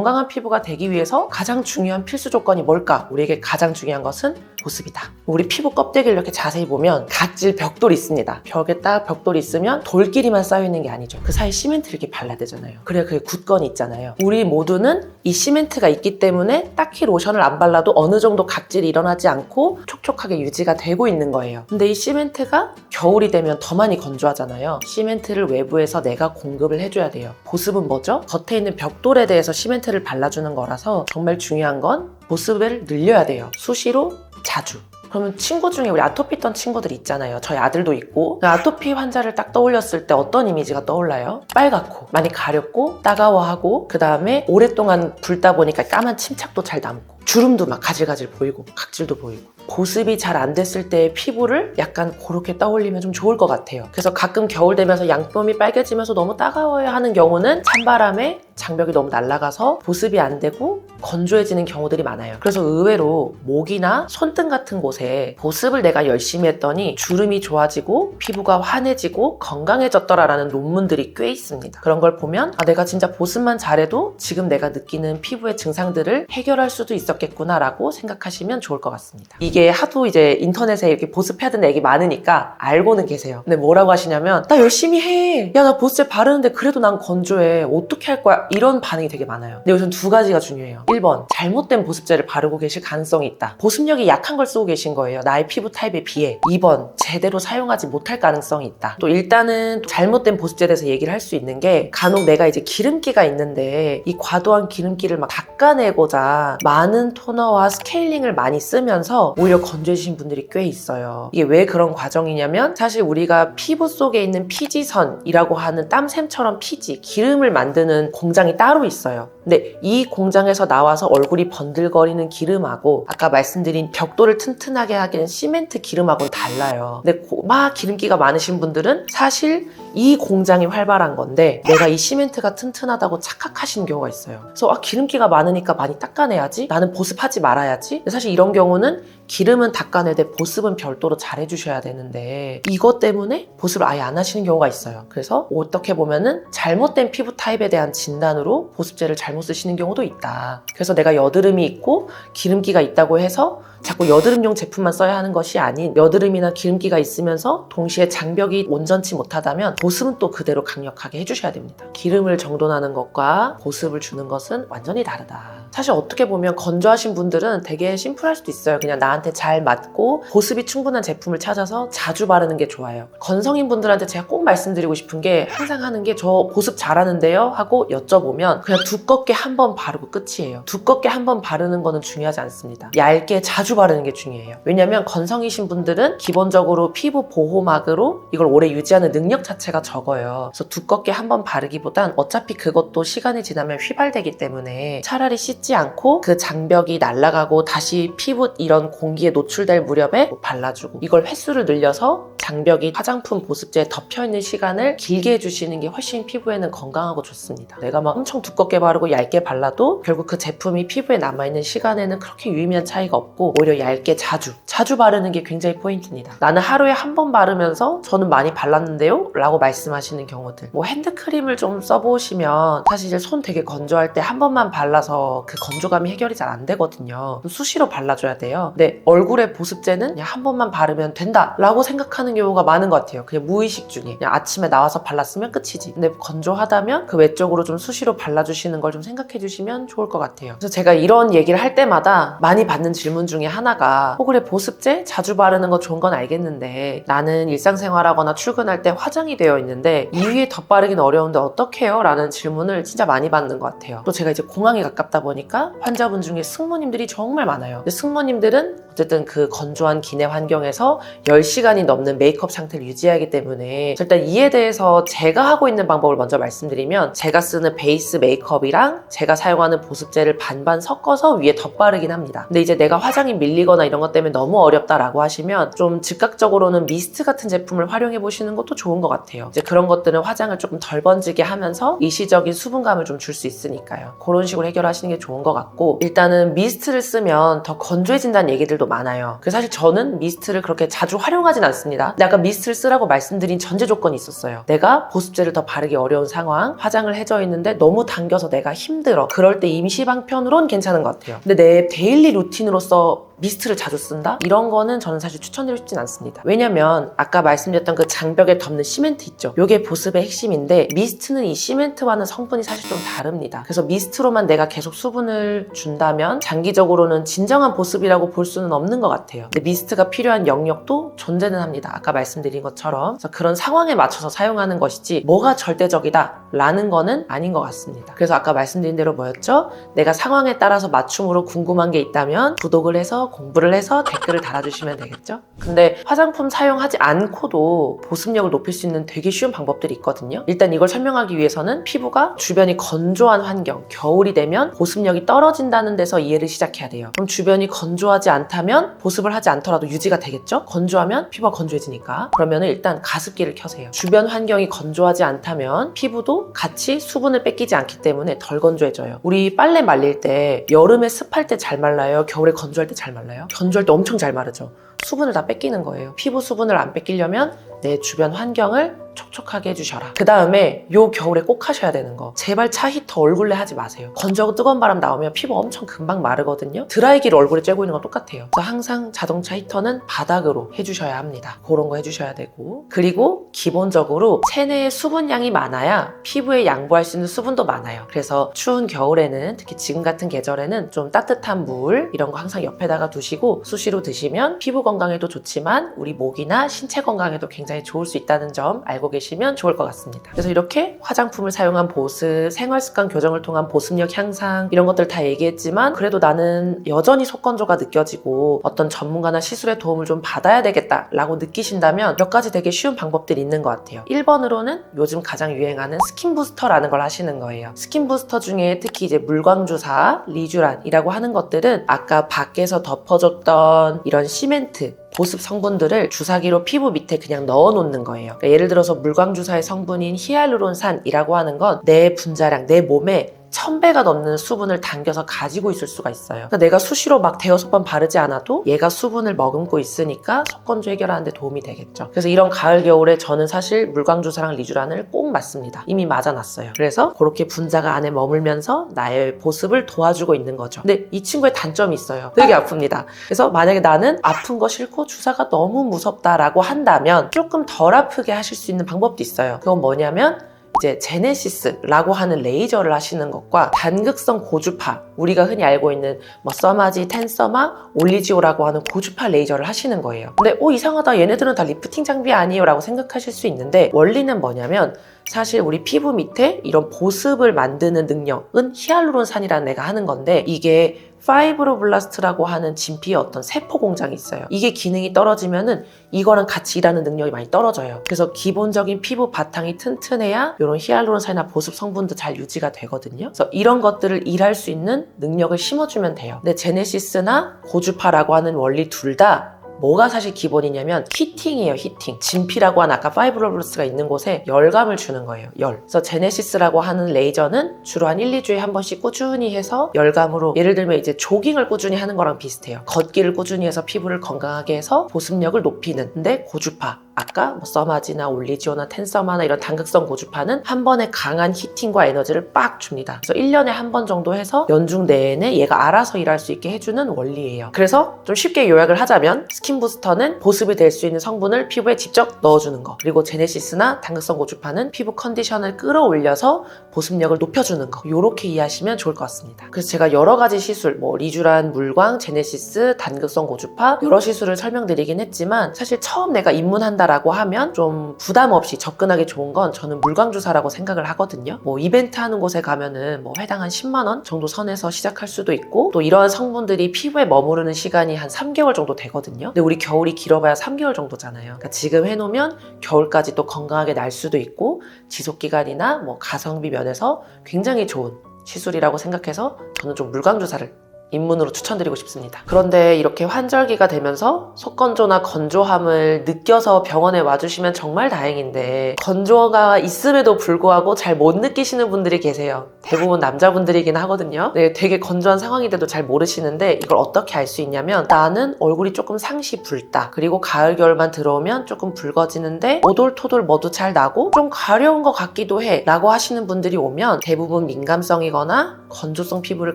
건강한 피부가 되기 위해서 가장 중요한 필수 조건이 뭘까? 우리에게 가장 중요한 것은 보습이다. 우리 피부 껍데기를 이렇게 자세히 보면 각질 벽돌이 있습니다. 벽에 딱 벽돌이 있으면 돌끼리만 쌓여 있는 게 아니죠. 그 사이 시멘트를 이렇게 발라야 되잖아요. 그래야 그게 굳건이 있잖아요. 우리 모두는 이 시멘트가 있기 때문에 딱히 로션을 안 발라도 어느 정도 각질이 일어나지 않고 촉촉하게 유지가 되고 있는 거예요. 근데 이 시멘트가 겨울이 되면 더 많이 건조하잖아요. 시멘트를 외부에서 내가 공급을 해줘야 돼요. 보습은 뭐죠? 겉에 있는 벽돌에 대해서 시멘트를 발라주는 거라서 정말 중요한 건 보습을 늘려야 돼요. 수시로 자주. 그러면 친구 중에 우리 아토피 있던 친구들 있잖아요. 저희 아들도 있고. 그 아토피 환자를 딱 떠올렸을 때 어떤 이미지가 떠올라요? 빨갛고, 많이 가렵고, 따가워하고, 그 다음에 오랫동안 굴다 보니까 까만 침착도 잘 남고, 주름도 막 가질가질 보이고, 각질도 보이고. 보습이 잘 안 됐을 때의 피부를 약간 그렇게 떠올리면 좀 좋을 것 같아요. 그래서 가끔 겨울 되면서 양몸이 빨개지면서 너무 따가워야 하는 경우는 찬바람에 장벽이 너무 날아가서 보습이 안 되고 건조해지는 경우들이 많아요. 그래서 의외로 목이나 손등 같은 곳에 보습을 내가 열심히 했더니 주름이 좋아지고 피부가 환해지고 건강해졌더라라는 논문들이 꽤 있습니다. 그런 걸 보면 아, 내가 진짜 보습만 잘해도 지금 내가 느끼는 피부의 증상들을 해결할 수도 있었겠구나라고 생각하시면 좋을 것 같습니다. 이게 하도 이제 인터넷에 이렇게 보습해야 되는 얘기 많으니까 알고는 계세요. 근데 뭐라고 하시냐면 나 열심히 해. 야 나 보습제 바르는데 그래도 난 건조해. 어떻게 할 거야? 이런 반응이 되게 많아요. 근데 여기서 두 가지가 중요해요. 1번 잘못된 보습제를 바르고 계실 가능성이 있다. 보습력이 약한 걸 쓰고 계신 거예요. 나의 피부 타입에 비해. 2번 제대로 사용하지 못할 가능성이 있다. 또 일단은 잘못된 보습제에 대해서 얘기를 할 수 있는 게 간혹 내가 이제 기름기가 있는데 이 과도한 기름기를 막 닦아내고자 많은 토너와 스케일링을 많이 쓰면서 오히려 건조해지신 분들이 꽤 있어요. 이게 왜 그런 과정이냐면 사실 우리가 피부 속에 있는 피지선이라고 하는 땀샘처럼 피지, 기름을 만드는 공 장이 따로 있어요. 근데 이 공장에서 나와서 얼굴이 번들거리는 기름하고 아까 말씀드린 벽돌을 튼튼하게 하기는 시멘트 기름하고는 달라요. 근데 고- 막 기름기가 많으신 분들은 사실 이 공장이 활발한 건데 내가 이 시멘트가 튼튼하다고 착각하시는 경우가 있어요. 그래서 아, 기름기가 많으니까 많이 닦아내야지. 나는 보습하지 말아야지. 근데 사실 이런 경우는 기름은 닦아내되 보습은 별도로 잘 해주셔야 되는데 이것 때문에 보습을 아예 안 하시는 경우가 있어요. 그래서 어떻게 보면은 잘못된 피부 타입에 대한 진단으로 보습제를 잘못 쓰시는 경우도 있다. 그래서 내가 여드름이 있고 기름기가 있다고 해서 자꾸 여드름용 제품만 써야 하는 것이 아닌 여드름이나 기름기가 있으면서 동시에 장벽이 온전치 못하다면 보습은 또 그대로 강력하게 해주셔야 됩니다. 기름을 정돈하는 것과 보습을 주는 것은 완전히 다르다. 사실 어떻게 보면 건조하신 분들은 되게 심플할 수도 있어요. 그냥 나한테 잘 맞고 보습이 충분한 제품을 찾아서 자주 바르는 게 좋아요. 건성인 분들한테 제가 꼭 말씀드리고 싶은 게 항상 하는 게 저 보습 잘하는데요? 하고 여쭤보면 그냥 두껍게 한 번 바르고 끝이에요. 두껍게 한 번 바르는 거는 중요하지 않습니다. 얇게 자주 바르는 게 중요해요. 왜냐면 건성이신 분들은 기본적으로 피부 보호막으로 이걸 오래 유지하는 능력 자체가 적어요. 그래서 두껍게 한번 바르기보단 어차피 그것도 시간이 지나면 휘발되기 때문에 차라리 씻지 않고 그 장벽이 날아가고 다시 피부 이런 공기에 노출될 무렵에 발라주고 이걸 횟수를 늘려서 장벽이 화장품 보습제에 덮여있는 시간을 길게 해주시는 게 훨씬 피부에는 건강하고 좋습니다. 내가 막 엄청 두껍게 바르고 얇게 발라도 결국 그 제품이 피부에 남아있는 시간에는 그렇게 유의미한 차이가 없고 오히려 얇게 자주 자주 바르는 게 굉장히 포인트입니다. 나는 하루에 한 번 바르면서 저는 많이 발랐는데요? 라고 말씀하시는 경우들 뭐 핸드크림을 좀 써보시면 사실 손 되게 건조할 때 한 번만 발라서 그 건조감이 해결이 잘 안 되거든요. 수시로 발라줘야 돼요. 근데 얼굴에 보습제는 그냥 한 번만 바르면 된다 라고 생각하는 경우가 많은 것 같아요. 그냥 무의식 중에 그냥 아침에 나와서 발랐으면 끝이지. 근데 건조하다면 그 외적으로 좀 수시로 발라주시는 걸 좀 생각해 주시면 좋을 것 같아요. 그래서 제가 이런 얘기를 할 때마다 많이 받는 질문 중에 하나가 어 그래 보습제 자주 바르는 거 좋은 건 알겠는데 나는 일상생활하거나 출근할 때 화장이 되어 있는데 이 위에 덧바르기는 어려운데 어떡해요? 라는 질문을 진짜 많이 받는 것 같아요. 또 제가 이제 공항이 가깝다 보니까 환자분 중에 승무님들이 정말 많아요. 승무님들은 어쨌든 그 건조한 기내 환경에서 10시간이 넘는 메이크업 상태를 유지하기 때문에 일단 이에 대해서 제가 하고 있는 방법을 먼저 말씀드리면 제가 쓰는 베이스 메이크업이랑 제가 사용하는 보습제를 반반 섞어서 위에 덧바르긴 합니다. 근데 이제 내가 화장이 밀리거나 이런 것 때문에 너무 어렵다라고 하시면 좀 즉각적으로는 미스트 같은 제품을 활용해 보시는 것도 좋은 것 같아요. 이제 그런 것들은 화장을 조금 덜 번지게 하면서 일시적인 수분감을 좀 줄 수 있으니까요. 그런 식으로 해결하시는 게 좋은 것 같고 일단은 미스트를 쓰면 더 건조해진다는 얘기들도 많아요. 그래서 사실 저는 미스트를 그렇게 자주 활용하진 않습니다. 근데 아까 미스트를 쓰라고 말씀드린 전제 조건이 있었어요. 내가 보습제를 더 바르기 어려운 상황, 화장을 해져 있는데 너무 당겨서 내가 힘들어. 그럴 때 임시 방편으론 괜찮은 것 같아요. 근데 내 데일리 루틴으로서 미스트를 자주 쓴다? 이런 거는 저는 사실 추천드리고 싶진 않습니다. 왜냐면 아까 말씀드렸던 그 장벽에 덮는 시멘트 있죠. 이게 보습의 핵심인데 미스트는 이 시멘트와는 성분이 사실 좀 다릅니다. 그래서 미스트로만 내가 계속 수분을 준다면 장기적으로는 진정한 보습이라고 볼 수는 없는 것 같아요. 근데 미스트가 필요한 영역도 존재는 합니다. 아까 말씀드린 것처럼 그래서 그런 상황에 맞춰서 사용하는 것이지 뭐가 절대적이다 라는 거는 아닌 것 같습니다. 그래서 아까 말씀드린 대로 뭐였죠? 내가 상황에 따라서 맞춤으로 궁금한 게 있다면 구독을 해서 공부를 해서 댓글을 달아주시면 되겠죠? 근데 화장품 사용하지 않고도 보습력을 높일 수 있는 되게 쉬운 방법들이 있거든요. 일단 이걸 설명하기 위해서는 피부가 주변이 건조한 환경, 겨울이 되면 보습력이 떨어진다는 데서 이해를 시작해야 돼요. 그럼 주변이 건조하지 않다면 보습을 하지 않더라도 유지가 되겠죠? 건조하면 피부가 건조해지니까. 그러면 일단 가습기를 켜세요. 주변 환경이 건조하지 않다면 피부도 같이 수분을 뺏기지 않기 때문에 덜 건조해져요. 우리 빨래 말릴 때 여름에 습할 때 잘 말라요? 겨울에 건조할 때 잘 말라요? 건조할 때 엄청 잘 마르죠. 수분을 다 뺏기는 거예요. 피부 수분을 안 뺏기려면 내 주변 환경을 촉촉하게 해주셔라. 그 다음에 요 겨울에 꼭 하셔야 되는 거. 제발 차 히터 얼굴에 하지 마세요. 건조하고 뜨거운 바람 나오면 피부 엄청 금방 마르거든요. 드라이기를 얼굴에 쬐고 있는 건 똑같아요. 그래서 항상 자동차 히터는 바닥으로 해주셔야 합니다. 그런 거 해주셔야 되고. 그리고 기본적으로 체내에 수분량이 많아야 피부에 양보할 수 있는 수분도 많아요. 그래서 추운 겨울에는 특히 지금 같은 계절에는 좀 따뜻한 물 이런 거 항상 옆에다가 두시고 수시로 드시면 피부 건강에도 좋지만 우리 목이나 신체 건강에도 굉장히 좋을 수 있다는 점 알고 계시면 좋을 것 같습니다. 그래서 이렇게 화장품을 사용한 보습, 생활습관 교정을 통한 보습력 향상 이런 것들 다 얘기했지만 그래도 나는 여전히 속건조가 느껴지고 어떤 전문가나 시술의 도움을 좀 받아야 되겠다라고 느끼신다면 몇 가지 되게 쉬운 방법들이 있는 것 같아요. 1번으로는 요즘 가장 유행하는 스킨 부스터라는 걸 하시는 거예요. 스킨 부스터 중에 특히 이제 물광주사, 리쥬란이라고 하는 것들은 아까 밖에서 덮어줬던 이런 시멘트 보습 성분들을 주사기로 피부 밑에 그냥 넣어 놓는 거예요. 그러니까 예를 들어서 물광 주사의 성분인 히알루론산이라고 하는 건 내 분자량, 내 몸에 1000배가 넘는 수분을 당겨서 가지고 있을 수가 있어요. 그러니까 내가 수시로 막 대여섯 번 바르지 않아도 얘가 수분을 머금고 있으니까 속건조 해결하는 데 도움이 되겠죠. 그래서 이런 가을 겨울에 저는 사실 물광주사랑 리쥬란을 꼭 맞습니다. 이미 맞아놨어요. 그래서 그렇게 분자가 안에 머물면서 나의 보습을 도와주고 있는 거죠. 근데 이 친구의 단점이 있어요. 되게 아픕니다. 그래서 만약에 나는 아픈 거 싫고 주사가 너무 무섭다라고 한다면 조금 덜 아프게 하실 수 있는 방법도 있어요. 그건 뭐냐면 이제 제네시스라고 하는 레이저를 하시는 것과 단극성 고주파 우리가 흔히 알고 있는 뭐 써마지, 텐서마, 올리지오라고 하는 고주파 레이저를 하시는 거예요. 근데 오 이상하다 얘네들은 다 리프팅 장비 아니에요 라고 생각하실 수 있는데 원리는 뭐냐면 사실 우리 피부 밑에 이런 보습을 만드는 능력은 히알루론산이라는 애가 하는 건데 이게 파이브로블라스트라고 하는 진피의 어떤 세포 공장이 있어요. 이게 기능이 떨어지면은 이거랑 같이 일하는 능력이 많이 떨어져요. 그래서 기본적인 피부 바탕이 튼튼해야 이런 히알루론산이나 보습 성분도 잘 유지가 되거든요. 그래서 이런 것들을 일할 수 있는 능력을 심어주면 돼요. 근데 제네시스나 고주파라고 하는 원리 둘 다 뭐가 사실 기본이냐면 히팅이에요 히팅. 진피라고 하는 아까 파이브로블러스가 있는 곳에 열감을 주는 거예요 열. 그래서 제네시스라고 하는 레이저는 주로 한 1, 2주에 한 번씩 꾸준히 해서 열감으로 예를 들면 이제 조깅을 꾸준히 하는 거랑 비슷해요. 걷기를 꾸준히 해서 피부를 건강하게 해서 보습력을 높이는 근데 고주파 아까 뭐 써마지나 올리지오나 텐서마나 이런 단극성 고주파는 한 번에 강한 히팅과 에너지를 빡 줍니다. 그래서 1년에 한 번 정도 해서 연중 내내 얘가 알아서 일할 수 있게 해주는 원리예요. 그래서 좀 쉽게 요약을 하자면 스킨 부스터는 보습이 될 수 있는 성분을 피부에 직접 넣어주는 거 그리고 제네시스나 단극성 고주파는 피부 컨디션을 끌어올려서 보습력을 높여주는 거 이렇게 이해하시면 좋을 것 같습니다. 그래서 제가 여러 가지 시술 뭐 리쥬란, 물광, 제네시스, 단극성 고주파 여러 시술을 설명드리긴 했지만 사실 처음 내가 입문한다 라고 하면 좀 부담 없이 접근하기 좋은 건 저는 물광주사라고 생각을 하거든요. 뭐 이벤트 하는 곳에 가면은 뭐 회당 한 10만 원 정도 선에서 시작할 수도 있고 또 이러한 성분들이 피부에 머무르는 시간이 한 3개월 정도 되거든요. 근데 우리 겨울이 길어봐야 3개월 정도잖아요. 그러니까 지금 해놓으면 겨울까지 또 건강하게 날 수도 있고 지속 기간이나 뭐 가성비 면에서 굉장히 좋은 시술이라고 생각해서 저는 좀 물광 주사를 입문으로 추천드리고 싶습니다. 그런데 이렇게 환절기가 되면서 속건조나 건조함을 느껴서 병원에 와주시면 정말 다행인데 건조가 있음에도 불구하고 잘 못 느끼시는 분들이 계세요. 대부분 남자분들이긴 하거든요. 네, 되게 건조한 상황인데도 잘 모르시는데 이걸 어떻게 알 수 있냐면 나는 얼굴이 조금 상시 붉다. 그리고 가을 겨울만 들어오면 조금 붉어지는데 오돌토돌 뭐도 잘 나고 좀 가려운 것 같기도 해. 라고 하시는 분들이 오면 대부분 민감성이거나 건조성 피부를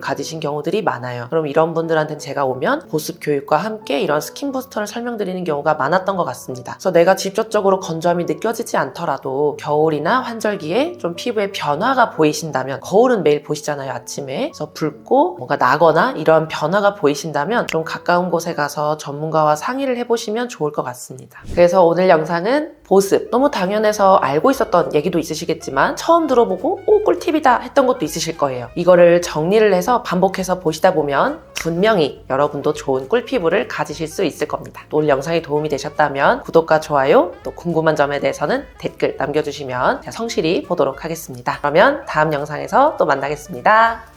가지신 경우들이 많아요. 그럼 이런 분들한테는 제가 오면 보습 교육과 함께 이런 스킨 부스터를 설명드리는 경우가 많았던 것 같습니다. 그래서 내가 직접적으로 건조함이 느껴지지 않더라도 겨울이나 환절기에 좀 피부에 변화가 보이신다면 거울은 매일 보시잖아요 아침에 그래서 붉고 뭔가 나거나 이런 변화가 보이신다면 좀 가까운 곳에 가서 전문가와 상의를 해보시면 좋을 것 같습니다. 그래서 오늘 영상은 보습 너무 당연해서 알고 있었던 얘기도 있으시겠지만 처음 들어보고 오 꿀팁이다 했던 것도 있으실 거예요. 이거를 정리를 해서 반복해서 보시다 보면 분명히 여러분도 좋은 꿀피부를 가지실 수 있을 겁니다. 또 오늘 영상이 도움이 되셨다면 구독과 좋아요 또 궁금한 점에 대해서는 댓글 남겨주시면 성실히 보도록 하겠습니다. 그러면 다음 영상에서 또 만나겠습니다.